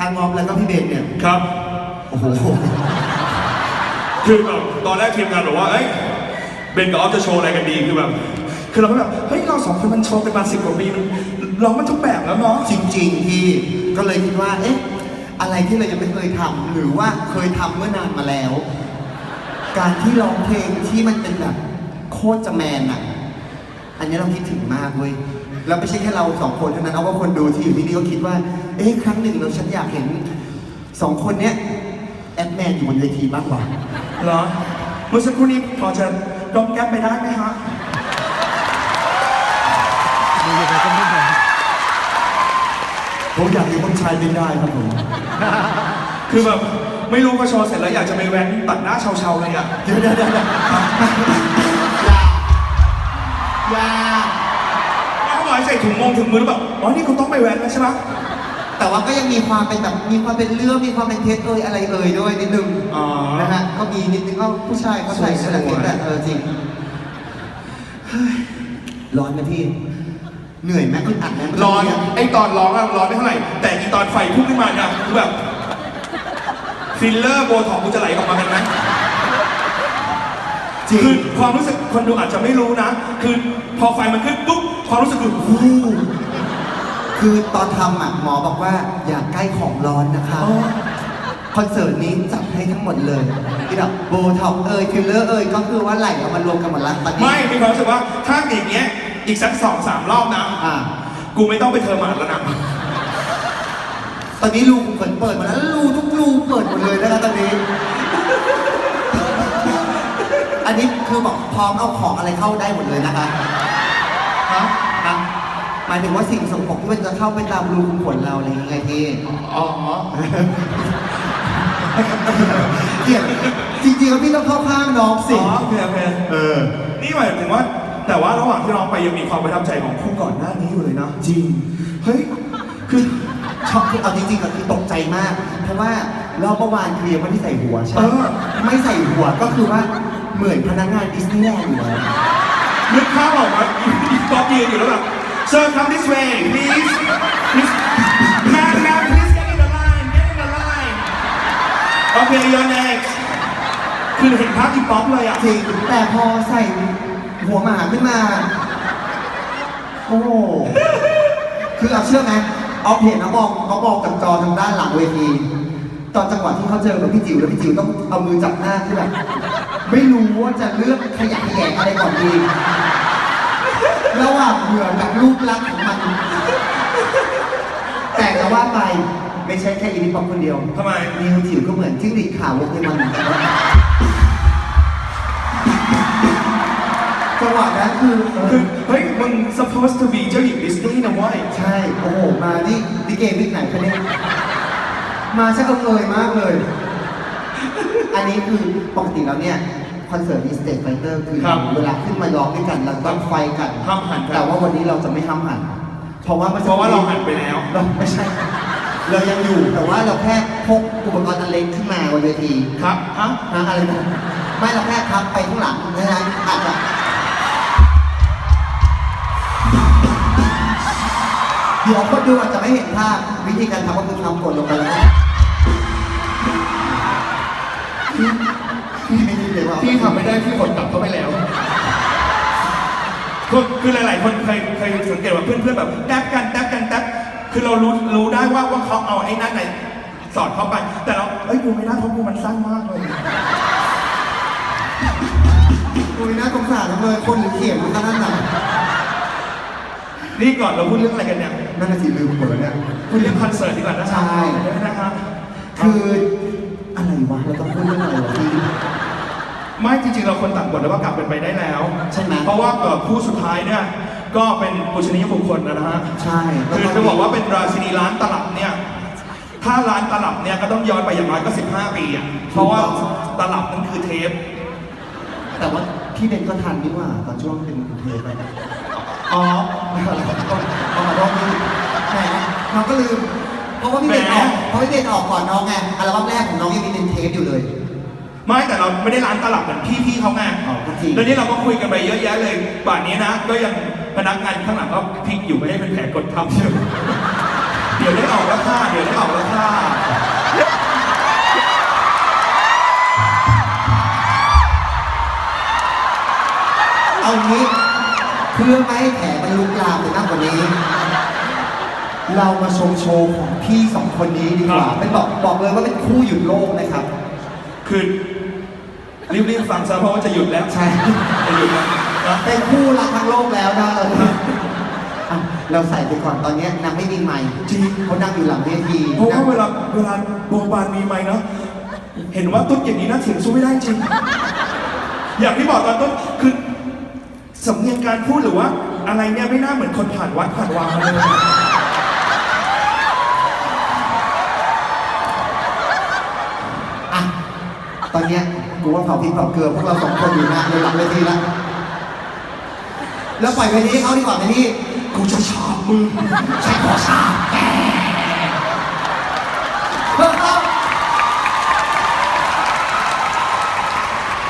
ทางงอมแล้วก็พี่เบนเนี่ย ครับ โอ้โห คือแบบตอนแรกทีมงานบอกว่า เอ้ย เบนกับออฟจะโชว์อะไรกันดี คือแบบ คือเราก็แบบ เฮ้ย เราสองคนมันโชว์กันมาสิบกว่าปีมันร้องมันทุกแบบแล้วเนาะ จริงๆที่ก็เลยคิดว่า เอ๊ะ อะไรที่เรายังไม่เคยทำหรือว่าเคยทำเมื่อนานมาแล้ว การที่ร้องเพลงที่มันเป็นแบบโคตรจะแมนอะอันนี้เราคิดถึงมากเว้ย แล้วไม่ใช่แค่เราสองคนเท่านั้นเอาว่าคนดูที่อยู่ที่นี่ก็คิดว่า เอ๊ะครั้งหนึ่งเราฉันอยากเห็นสองคนเนี้ยแอดแมนอยู่บนเวทีมากกว่าเหรอ เมื่อสักครู่นี้พอจะร้องแก๊ปไปได้ไหมฮะผมอยากเห็นคนชายเป็นได้ครับผมคือแบบไม่รู้พอโชว์เสร็จแล้วอยากจะไปแว้นตัดหน้าเชาๆเลยอะ เดี๋ยวเดี๋ยวเดี๋ยวอย่าอย่า ส่ถุงมงถุงมือแล้วแบบอ๋อนี่คุณต้องไปแว้นแล้วใช่ไหมแต่ว่าก็ยังมีความเป็นแบบมีความเป็นเรื่องมีความเป็นเท็จเอ่ยอะไรเอ่ยด้วยนิดนึงอ๋อ นะฮะก็มีนิดนึงก็ผู้ชายเขาใส่สวยๆนั่นแหละเท็จแต่เออจริงเฮ้ยร้อนไหมพี่ เหนื่อยไหมอึดอัดไหมร้อนไอตอนร้องอะร้อนไม่เท่าไหร่ แต่อีตอนไฟพุ่งขึ้นมาเนี่ยคือแบบฟิลเลอร์โบท็อกซ์กูจะไหลออกมากันไหมจริง คือความรู้สึกคนดูอาจจะไม่รู้นะ คือพอไฟมันขึ้นปุ๊บ ความรู้สึกคือฮู้ คือตอนทำอะหมอบอกว่าอย่าใกล้ของร้อนนะคะ อ๋อ คอนเสิร์ตนี้จัดให้ทั้งหมดเลยที่แบบโบท็อกเอ่ยฟิลเลอร์เอ่ยก็คือว่าไหลเอามารวมกันหมดแล้วตอนนี้ ไม่มีความรู้สึกว่าถ้าอย่างเงี้ยอีกสักสองสามรอบนะอ่า กูไม่ต้องไปเทอร์มาดแล้วนะตอนนี้รูขุมขนเปิดหมดแล้วรูทุกรูเปิดหมดเลยนะคะตอนนี้ อันนี้คือบอกพร้อมเอาของอะไรเข้าได้หมดเลยนะคะ ฮะฮะหมายถึงว่าสิ่งสกปรกที่มันจะเข้าไปตามรูขุมขนเราอะไรอย่างเงี้ยที่อ๋อเกลียดจริงๆแล้วพี่ต้องเข้าข้างน้องสิ อ๋อโอเคโอเคเออ นี่หมายถึงว่า แต่ว่าระหว่างที่ร้องไปยังมีความประทับใจของคู่ก่อนหน้านี้อยู่เลยนะ จริง เฮ้ย คือช็อกคือเอาจริงๆก็คือตกใจมาก เพราะว่าเราเมื่อวานเคลียร์ว่าที่ใส่หัวใช่ไหมเออ ไม่ใส่หัวก็คือว่าเหมือนพนักงานดิสนีย์แลนด์อยู่แล้ว นึกภาพออกไหมอี ป๊อปยืนอยู่แล้วแบบ Sir come this way please please man man please get in the line get in the line Okay your next คือเห็นภาพอีป๊อปเลยอะ จริงแต่พอใส่หัวหมาขึ้นมา โอ้โหคือเอาเชื่อไหมเอาเห็นเขามองเขามองจากจอทางด้านหลังเวทีตอนจังหวะที่เขาเจอกับพี่จิ๋วแล้วพี่จิ๋วต้องเอามือจับหน้าที่แบบไม่รู้ว่าจะเลือกขยักขยงอะไรก่อนดี ระหว่างเหมือนกับรูปลักษณ์ของมัน แต่จะว่าไปไม่ใช่แค่อีนิปอกคนเดียวทำไมนิวจิ๋วก็เหมือนจิ้งหรีดขาววกในมันเหมือนกันนะจังหวะนั้นคือเอคืออเฮ้ยมึง supposed to be เจ้าหญิงดิสนีย์นะเว้ยใช่ โอ้โห มานี่ดิเกมิกไหนคะเนี่ยมาช่างเอาเลยมากเลย อันนี้คือปกติแล้วเนี่ย คอนเสิร์ตนี้สเตจไฟเตอร์คือครับเวลาขึ้นมาร้องด้วยกันเราต้องไฟกันห้ามหันกัน แต่ว่าวันนี้เราจะไม่ห้ามหัน เพราะว่ามันเพราะว่าเราหันไปแล้ว เราไม่ใช่ เรายังอยู่แต่ว่าเราแค่พกอุปกรณ์อันเล็กขึ้นมาบนเวที ครับฮะนะอะไรนะไม่เราแค่พับไปข้างหลังนะฮะอาจจะเดี๋ยวคนดูอาจจะไม่เห็นภาพวิธีการทำก็คือทำกดลงไปแล้วก็ พี่พี่ไม่คิดเลยว่าพี่ทำไม่ได้พี่กดกลับเข้าไปแล้ว คือคือหลาย ๆ คนเคยเคยสังเกตว่าเพื่อน ๆ แบบแทบกันแทบกันแทบคือเรารู้รู้ได้ว่าว่าเขาเอาไอ้นั่นไหนสอดเข้าไป แต่เราเอ้ยกูไม่ได้เพราะกูมันสั้นมากเลยคุยน่าสงสารจังเลยคนหรือเขียนมันขนาดไหนนี่ก่อนเราพูดเรื่องอะไรกันเนี่ยนั่นน่ะสิลืมหมดแล้วเนี่ยพูดเรื่องคอนเสิร์ตดีกว่านะครัใช่นะครับคือ อะไรวะเราต้องพูดเรื่องอะไรวะพี่ ไม่จริงๆเราคนตัดบทแล้วว่ากลับกันไปได้แล้วใช่ไหม เพราะว่าเอ่อผู้สุดท้ายเนี่ยก็เป็นปุชนียบุคคลนะฮะใช่แล้วคือตนจะนี้บอกว่าเป็นราชินีร้านตลับเนี่ยถ้าร้านตลับเนี่ยก็ต้องย้อนไปอย่างน้อยก็ 15 ปีอะเพราะว่าตลับนั่นคือเทป แต่ว่าพี่เบนก็ทันนี่หว่าตอนช่วงเป็นเทปไปนะอ๋อเอามาลองดูแหมน้องก็ลืม เพราะว่าพี่เบนออกเพราะพี่เบนออกก่อนน้องไงอัลบั้มแรกของน้องยังมีเป็นเทปอยู่เลย ไม่แต่เราไม่ได้ร้านตลับเหมือนพี่ๆเขาไงอ๋อก็จริง แล้วนี่เราก็คุยกันไปเยอะแยะเลยบ่านนี้นะ ก็ยังพนักงานข้างหลังก็พลิกอยู่ไม่ได้เป็นแผลกดทับอยู่เดี๋ยวได้ออกแล้วค่าเดี๋ยวได้ออกแล้วค่าเอางี้เพื่อไม่ให้แผลมันลุกลามไปมากกว่านี้ เรามาชมโชว์ของพี่สองคนนี้ดีกว่าครับ เป็นบอกบอกเลยว่าเป็นคู่หยุดโลกนะครับ คือรีบๆฟังซะเพราะว่าจะหยุดแล้วใช่ จะหยุดแล้วนะเป็นคู่รักทั้งโลกแล้วนะเราเนี่ยอะเราใส่ไปก่อนตอนเนี้ยนางไม่มีไมค์จริงเขานั่งอยู่หลังเวทีเพราะว่านั่งเวลาเวลาโรงพยาบาลมีไม้เนาะเห็นว่าตุ๊ดอย่างนี้น่าเถียงสู้ไม่ได้จริง อย่างที่บอกตอนต้นคือสำเนียงการพูดหรือว่า อะไรเนี่ยไม่น่าเหมือนคนผ่านวัดผ่านวามาเลย อนเนี้ยกูว่าเผาพริกเผาเกลือพวกเราสองคนอยู่หน้าอยู่หลังเวทีละแล้วปล่อยไปนี้เขาดีกว่าไหมนี่กูจะชอบมึงใช่ขอชาบ